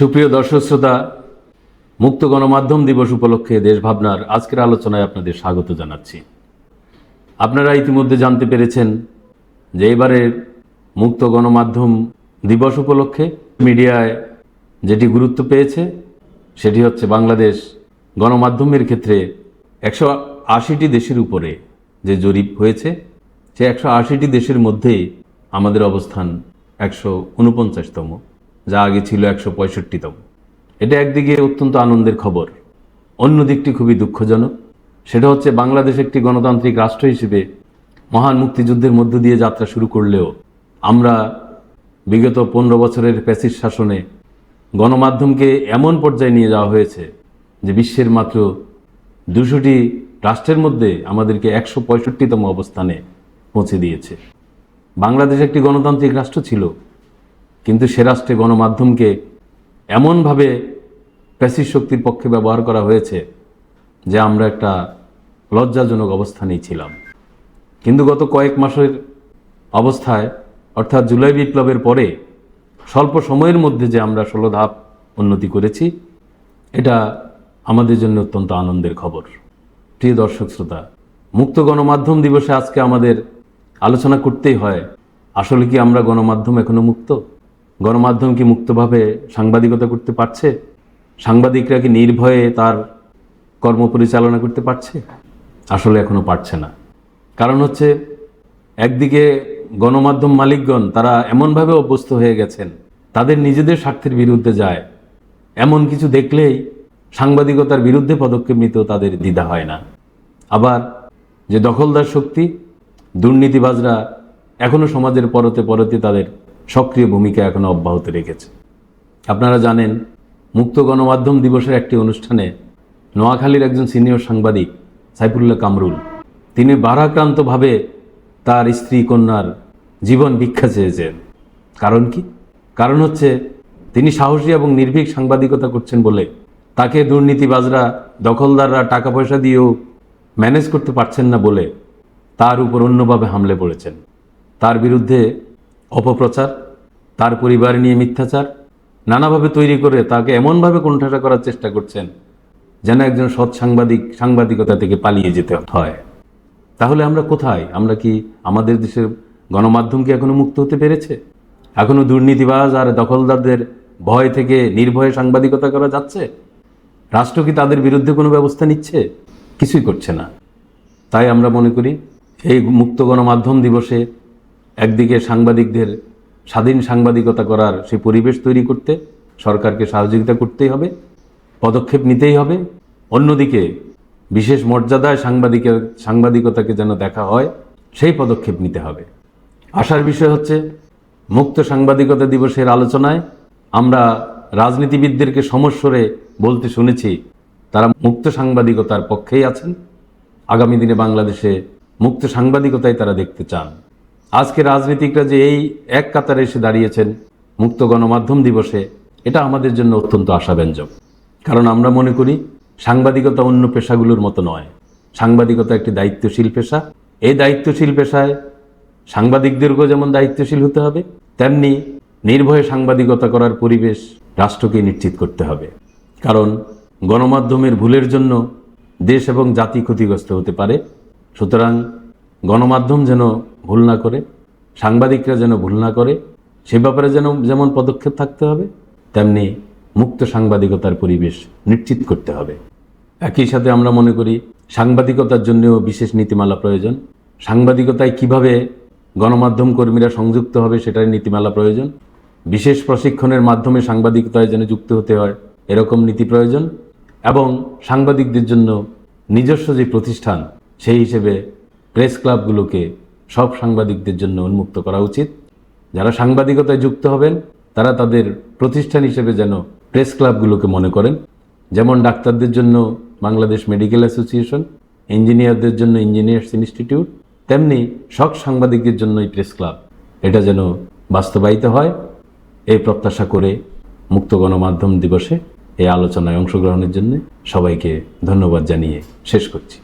সুপ্রিয় দর্শক শ্রোতা, মুক্ত গণমাধ্যম দিবস উপলক্ষে দেশভাবনার আজকের আলোচনায় আপনাদের স্বাগত জানাচ্ছি। আপনারা ইতিমধ্যে জানতে পেরেছেন যে এবারে মুক্ত গণমাধ্যম দিবস উপলক্ষে মিডিয়ায় যেটি গুরুত্ব পেয়েছে, সেটি হচ্ছে বাংলাদেশ গণমাধ্যমের ক্ষেত্রে একশো আশিটি দেশের উপরে যে জরিপ হয়েছে, সে একশো আশিটি দেশের মধ্যেই আমাদের অবস্থান একশো উনপঞ্চাশতম। যা আগে ছিল একশো পঁয়ষট্টিতম। এটা একদিকে অত্যন্ত আনন্দের খবর, অন্য দিকটি খুবই দুঃখজনক। সেটা হচ্ছে বাংলাদেশ একটি গণতান্ত্রিক রাষ্ট্র হিসেবে মহান মুক্তিযুদ্ধের মধ্য দিয়ে যাত্রা শুরু করলেও আমরা বিগত পনেরো বছরের প্যাসিস শাসনে গণমাধ্যমকে এমন পর্যায়ে নিয়ে যাওয়া হয়েছে যে বিশ্বের মাত্র দুশোটি রাষ্ট্রের মধ্যে আমাদেরকে একশো পঁয়ষট্টিতম অবস্থানে পৌঁছে দিয়েছে। বাংলাদেশ একটি গণতান্ত্রিক রাষ্ট্র ছিল। কিন্তু সে রাষ্ট্রে গণমাধ্যমকে এমনভাবে প্যাসিভ শক্তির পক্ষে ব্যবহার করা হয়েছে যে আমরা একটা লজ্জাজনক অবস্থানেই ছিলাম। কিন্তু গত কয়েক মাসের অবস্থায়, অর্থাৎ জুলাই বিপ্লবের পরে, স্বল্প সময়ের মধ্যে যে আমরা ষোলো ধাপ উন্নতি করেছি, এটা আমাদের জন্য অত্যন্ত আনন্দের খবর। প্রিয় দর্শক শ্রোতা, মুক্ত গণমাধ্যম দিবসে আজকে আমাদের আলোচনা করতেই হয়, আসলে কি আমরা গণমাধ্যম এখনও মুক্ত? গণমাধ্যম কি মুক্তভাবে সাংবাদিকতা করতে পারছে? সাংবাদিকরা কি নির্ভয়ে তার কর্ম পরিচালনা করতে পারছে? আসলে এখনও পারছে না। কারণ হচ্ছে, একদিকে গণমাধ্যম মালিকগণ তারা এমনভাবে অভ্যস্ত হয়ে গেছেন, তাদের নিজেদের স্বার্থের বিরুদ্ধে যায়। এমন কিছু দেখলেই সাংবাদিকতার বিরুদ্ধে পদক্ষেপ নিতেও তাদের দ্বিধা হয় না। আবার যে দখলদার শক্তি, দুর্নীতিবাজরা এখনও সমাজের পরতে পরতে তাদের সক্রিয় ভূমিকা এখনও অব্যাহত রেখেছে। আপনারা জানেন, মুক্ত গণমাধ্যম দিবসের একটি অনুষ্ঠানে নোয়াখালীর একজন সিনিয়র সাংবাদিক, সাইফুল্লাহ কামরুল, তিনি বারাক্রান্তভাবে তার স্ত্রী কন্যার জীবন ভিক্ষা চেয়েছেন। কারণ কি? কারণ হচ্ছে, তিনি সাহসী এবং নির্ভীক সাংবাদিকতা করছেন বলে তাকে দুর্নীতিবাজরা, দখলদাররা টাকা পয়সা দিয়েও ম্যানেজ করতে পারছেন না বলে তার উপর অন্যভাবে হামলে পড়েছেন। তার বিরুদ্ধে অপপ্রচার, তার পরিবার নিয়ে মিথ্যাচার, নানাভাবে তৈরি করে তাকে এমনভাবে কোণঠাসা করার চেষ্টা করছেন যেন একজন সৎ সাংবাদিক সাংবাদিকতা থেকে পালিয়ে যেতে হয়। তাহলে আমরা কোথায়? আমরা কি আমাদের দেশের গণমাধ্যম কি এখনও মুক্ত হতে পেরেছে? এখনও দুর্নীতিবাজ আর দখলদারদের ভয় থেকে নির্ভয়ে সাংবাদিকতা করা যাচ্ছে? রাষ্ট্র কি তাদের বিরুদ্ধে কোনো ব্যবস্থা নিচ্ছে? কিছুই করছে না। তাই আমরা মনে করি, এই মুক্ত গণমাধ্যম দিবসে একদিকে সাংবাদিকদের স্বাধীন সাংবাদিকতা করার সেই পরিবেশ তৈরি করতে সরকারকে সহযোগিতা করতেই হবে, পদক্ষেপ নিতেই হবে। অন্যদিকে বিশেষ মর্যাদায় সাংবাদিকের সাংবাদিকতাকে যেন দেখা হয়, সেই পদক্ষেপ নিতে হবে। আসার বিষয় হচ্ছে, মুক্ত সাংবাদিকতা দিবসের আলোচনায় আমরা রাজনীতিবিদদেরকে সমস্বরে বলতে শুনেছি, তারা মুক্ত সাংবাদিকতার পক্ষেই আছেন। আগামী দিনে বাংলাদেশে মুক্ত সাংবাদিকতাই তারা দেখতে চান। আজকে রাজনীতিকরা যে এই এক কাতারে এসে দাঁড়িয়েছেন মুক্ত গণমাধ্যম দিবসে, এটা আমাদের জন্য অত্যন্ত আশাব্যঞ্জক। কারণ আমরা মনে করি, সাংবাদিকতা অন্য পেশাগুলোর মতো নয়। সাংবাদিকতা একটি দায়িত্বশীল পেশা। এই দায়িত্বশীল পেশায় সাংবাদিকদেরকেও যেমন দায়িত্বশীল হতে হবে, তেমনি নির্ভয়ে সাংবাদিকতা করার পরিবেশ রাষ্ট্রকে নিশ্চিত করতে হবে। কারণ গণমাধ্যমের ভুলের জন্য দেশ এবং জাতি ক্ষতিগ্রস্ত হতে পারে। সুতরাং গণমাধ্যম যেন ভুল না করে, সাংবাদিকরা যেন ভুল না করে, সে ব্যাপারে যেন যেমন পদক্ষেপ থাকতে হবে, তেমনি মুক্ত সাংবাদিকতার পরিবেশ নিশ্চিত করতে হবে। একই সাথে আমরা মনে করি, সাংবাদিকতার জন্যও বিশেষ নীতিমালা প্রয়োজন। সাংবাদিকতায় কীভাবে গণমাধ্যম কর্মীরা সংযুক্ত হবে সেটার নীতিমালা প্রয়োজন। বিশেষ প্রশিক্ষণের মাধ্যমে সাংবাদিকতায় যেন যুক্ত হতে হয়, এরকম নীতি প্রয়োজন। এবং সাংবাদিকদের জন্য নিজস্ব যে প্রতিষ্ঠান, সেই হিসেবে প্রেস ক্লাবগুলোকে সব সাংবাদিকদের জন্য উন্মুক্ত করা উচিত। যারা সাংবাদিকতায় যুক্ত হবেন, তারা তাদের প্রতিষ্ঠান হিসেবে যেন প্রেস ক্লাবগুলোকে মনে করেন। যেমন ডাক্তারদের জন্য বাংলাদেশ মেডিকেল অ্যাসোসিয়েশন, ইঞ্জিনিয়ারদের জন্য ইঞ্জিনিয়ার্স ইনস্টিটিউট, তেমনি সব সাংবাদিকদের জন্য এই প্রেস ক্লাব। এটা যেন বাস্তবায়িত হয়। এই প্রত্যাশা করে মুক্ত গণমাধ্যম দিবসে এই আলোচনায় অংশগ্রহণের জন্য সবাইকে ধন্যবাদ জানিয়ে শেষ করছি।